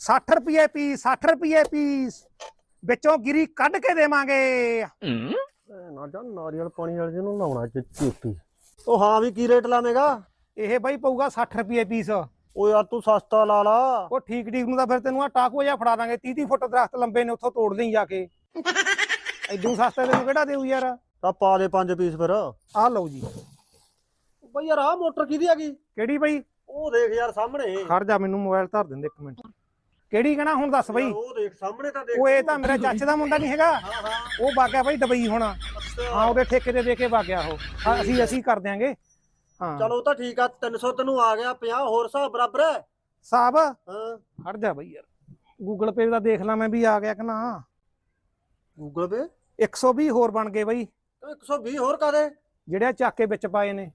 60 ਰੁਪਏ ਪੀਸ 60 ਰੁਪਏ ਪੀਸ। ਵਿੱਚੋਂ ਗਿਰੀ ਕੱਢ ਕੇ ਦੇਵਾਂਗੇ। ਨਾ ਜਾਂ ਨਾਰੀਅਲ ਪਾਣੀ ਵਾਲੇ ਜਿਹਨੂੰ ਲਾਉਣਾ ਚ ਚੂਤੀ ਉਹ ਹਾਂ ਵੀ ਕੀ ਰੇਟ ਲਾਵੇਂਗਾ? ਇਹ ਬਾਈ ਪਊਗਾ 60 ਰੁਪਏ ਪੀਸ। ਉਹ ਯਾਰ ਤੂੰ ਸਸਤਾ ਲਾ ਲਾ। ਉਹ ਠੀਕ ਠੀਕ ਨੂੰ ਤਾਂ ਫਿਰ ਤੈਨੂੰ ਆ ਟਾਕੋ ਜਿਹਾ ਫੜਾ ਦਾਂਗੇ 30 30 ਫੁੱਟ ਦਰਖਤ ਲੰਬੇ ਨੇ ਉੱਥੋਂ ਤੋੜ ਲਈ ਜਾ ਕੇ। ਐਡੂ ਸਸਤਾ ਤੈਨੂੰ ਕਿਹੜਾ ਦੇਊ ਯਾਰ? ਤਾਂ ਪਾ ਦੇ ਪੰਜ ਪੀਸ ਫਿਰ। ਆਹ ਲਓ ਜੀ। ਬਈ ਯਾਰ ਆਹ ਮੋਟਰ ਕਿਹਦੀ ਆ ਗਈ? ਕਿਹੜੀ ਬਾਈ? ਉਹ ਦੇਖ ਯਾਰ ਸਾਹਮਣੇ। ਖੜ ਜਾ ਮੈਨੂੰ ਮੋਬਾਈਲ ਧਰ ਦਿੰਦੇ ਇੱਕ ਮਿੰਟ। ਕਿਹੜੀ ਕਹਣਾ ਹੁਣ ਦੱਸ ਬਾਈ? ਉਹ ਦੇਖ ਸਾਹਮਣੇ ਤਾਂ ਦੇਖ ਉਹ ਇਹ ਤਾਂ ਮੇਰੇ ਚਾਚੇ ਦਾ ਮੁੰਡਾ ਨਹੀਂ ਹੈਗਾ। ਉਹ ਵਾਗਿਆ ਬਾਈ ਡਬਈ ਹੋਣਾ। ਹਾਂ ਉਹਦੇ ਠੇਕੇ ਤੇ ਦੇ ਕੇ ਵਾਗਿਆ ਉਹ। ਅਸੀਂ ਅਸੀਂ ਕਰ ਦਿਆਂਗੇ। ਹਾਂ। ਚਲੋ ਉਹ ਤਾਂ ਠੀਕ ਆ 300 ਤੈਨੂੰ ਆ ਗਿਆ 50 ਹੋਰ ਹਿਸਾਬ ਬਰਾਬਰ ਹੈ? ਸਾਹਿਬ ਹਾਂ। ਖੜ ਜਾ ਬਾਈ ਯਾਰ। ਗੂਗਲ ਪੇ ਦਾ ਦੇਖ ਲਾਂ ਮੈਂ ਵੀ ਆ ਗਿਆ ਕਿ ਨਾ। ਗੂਗਲ ਪੇ 120 ਹੋਰ ਬਣ ਗਏ ਬਾਈ। 120 ਹੋਰ ਕਾਦੇ ਜਿਹੜੇ ਚੱਕ ਕੇ ਵਿੱਚ ਪਾਏ ਨੇ।